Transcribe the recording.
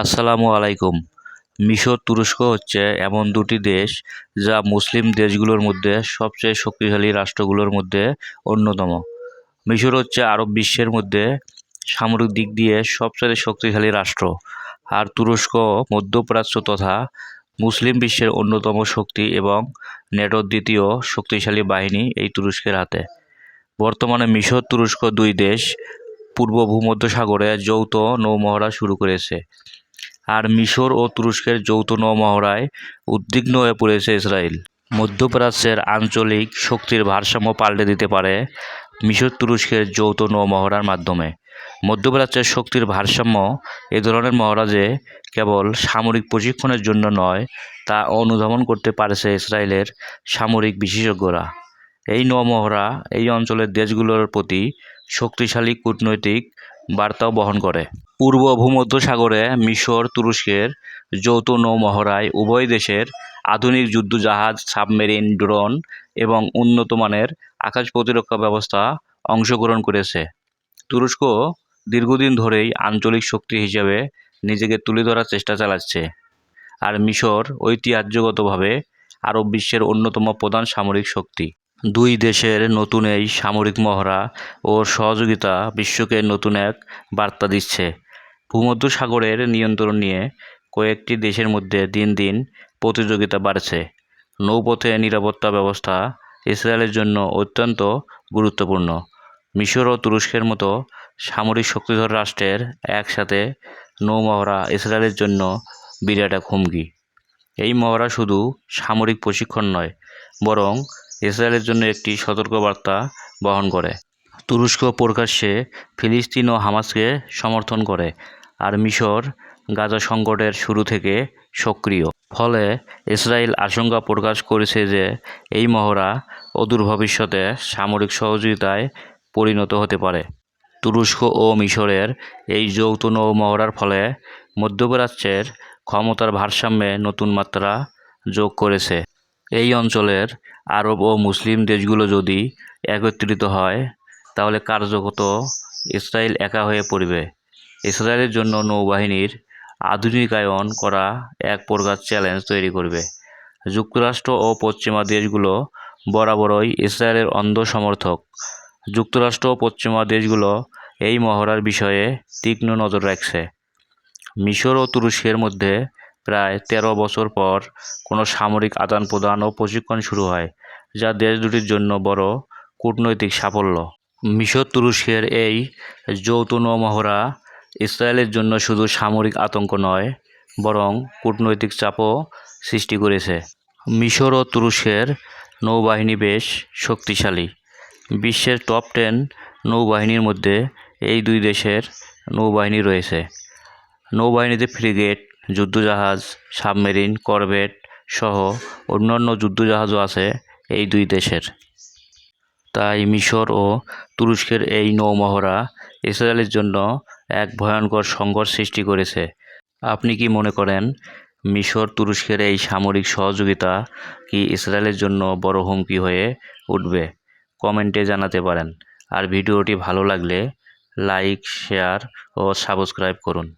আসসালামু আলাইকুম। মিশর, তুরস্ক হচ্ছে এমন দুটি দেশ যা মুসলিম দেশগুলোর মধ্যে সবচেয়ে শক্তিশালী রাষ্ট্রগুলোর মধ্যে অন্যতম। মিশর হচ্ছে আরব বিশ্বের মধ্যে সামরিক দিক দিয়ে সবচেয়ে শক্তিশালী রাষ্ট্র। আর তুরস্ক, মধ্যপ্রাচ্য তথা মুসলিম বিশ্বের অন্যতম শক্তি এবং নেটোর দ্বিতীয় শক্তিশালী বাহিনী এই তুরস্কের হাতে। বর্তমানে মিশর, তুরস্ক দুই দেশ পূর্ব ভূমধ্যসাগরে যৌথ নৌমহড়া শুরু করেছে। আর মিশর ও তুরস্কের যৌথ নৌমহড়ায় উদ্বিগ্ন হয়ে পড়েছে ইসরায়েল। মধ্যপ্রাচ্যের আঞ্চলিক শক্তির ভারসাম্য পাল্টে দিতে পারে মিশর তুরস্কের যৌথ নৌমহড়ার মাধ্যমে। মধ্যপ্রাচ্যের শক্তির ভারসাম্য এ ধরনের মহড়া যে কেবল সামরিক প্রশিক্ষণের জন্য নয়, তা অনুধাবন করতে পারছে ইসরায়েলের সামরিক বিশেষজ্ঞরা। এই নৌমহড়া এই অঞ্চলের দেশগুলোর প্রতি শক্তিশালী কূটনৈতিক বার্তাও বহন করে। পূর্ব ভূমধ্যসাগরে মিশর, তুরস্কের যৌথ নৌমহড়ায় উভয় দেশের আধুনিক যুদ্ধজাহাজ, সাবমেরিন, ড্রোন এবং উন্নত মানের আকাশ প্রতিরক্ষা ব্যবস্থা অংশগ্রহণ করেছে। তুরস্ক দীর্ঘদিন ধরেই আঞ্চলিক শক্তি হিসেবে নিজেকে তুলে ধরার চেষ্টা চালাচ্ছে আর মিশর ঐতিহ্যগতভাবে আরব বিশ্বের অন্যতম প্রধান সামরিক শক্তি। দুই দেশের নতুন এই সামরিক মহড়া ও সহযোগিতা বিশ্বকে নতুন এক বার্তা দিচ্ছে। ভূমধ্যসাগরের নিয়ন্ত্রণ নিয়ে কয়েকটি দেশের মধ্যে দিন দিন প্রতিযোগিতা বাড়ছে। নৌপথে নিরাপত্তা ব্যবস্থা ইসরায়েলের জন্য অত্যন্ত গুরুত্বপূর্ণ। মিশর ও তুরস্কের মতো সামরিক শক্তিধর রাষ্ট্রের একসাথে নৌমহড়া ইসরায়েলের জন্য বিরাট এক হুমকি। এই মহড়া শুধু সামরিক প্রশিক্ষণ নয়, বরং ইসরায়েলের জন্য একটি সতর্কবার্তা বহন করে। তুরস্ক প্রকাশ্যে ফিলিস্তিন ও হামাসকে সমর্থন করে। আর মিশর গাজা সংকটের শুরু থেকে সক্রিয়। ফলে ইসরায়েল আশঙ্কা প্রকাশ করেছে যে এই মহড়া অদূর ভবিষ্যতে সামরিক সহযোগিতায় পরিণত হতে পারে। তুরস্ক ও মিশরের এই যৌথ নৌ মহড়ার ফলে মধ্যপ্রাচ্যের ক্ষমতার ভারসাম্যে নতুন মাত্রা যোগ করেছে। এই অঞ্চলের আরব ও মুসলিম দেশগুলো যদি একত্রিত হয়, তাহলে কার্যগত ইসরায়েল একা হয়ে পড়বে। ইসরায়েলের জন্য নৌবাহিনীর আধুনিকায়ন করা এক প্রকার চ্যালেঞ্জ তৈরি করবে। যুক্তরাষ্ট্র ও পশ্চিমা দেশগুলো বরাবরই ইসরায়েলের অন্ধ সমর্থক যুক্তরাষ্ট্র ও পশ্চিমা দেশগুলো এই মহড়ার বিষয়ে তীক্ষ্ণ নজর রাখছে। মিশর ও তুরস্কের মধ্যে প্রায় তেরো বছর পর কোনো সামরিক আদান প্রদান ও প্রশিক্ষণ শুরু হয়, যা দেশ দুটির জন্য বড় কূটনৈতিক সাফল্য। মিশর তুরস্কের এই যৌথ নৌমহড়া ইসরায়েলের জন্য শুধু সামরিক আতঙ্ক নয়, বরং কূটনৈতিক চাপও সৃষ্টি করেছে। মিশর ও তুরস্কের নৌবাহিনী বেশ শক্তিশালী। বিশ্বের টপ টেন নৌবাহিনীর মধ্যে এই দুই দেশের নৌবাহিনী রয়েছে। নৌবাহিনীতে ফ্রিগেট, যুদ্ধজাহাজ, সাবমেরিন, করভেট সহ অন্যান্য যুদ্ধজাহাজও আছে এই দুই দেশের। তাই মিশর ও তুরস্কের এই নৌমহড়া ইসরায়েলের জন্য এক ভয়ঙ্কর সংঘর্ষ সৃষ্টি করেছে। আপনি কি মনে করেন মিশর তুরস্কের এই সামরিক সহযোগিতা কি ইসরায়েলের জন্য বড় হুমকি হয়ে উঠবে? কমেন্টে জানাতে পারেন। আর ভিডিওটি ভালো লাগলে লাইক, শেয়ার ও সাবস্ক্রাইব করুন।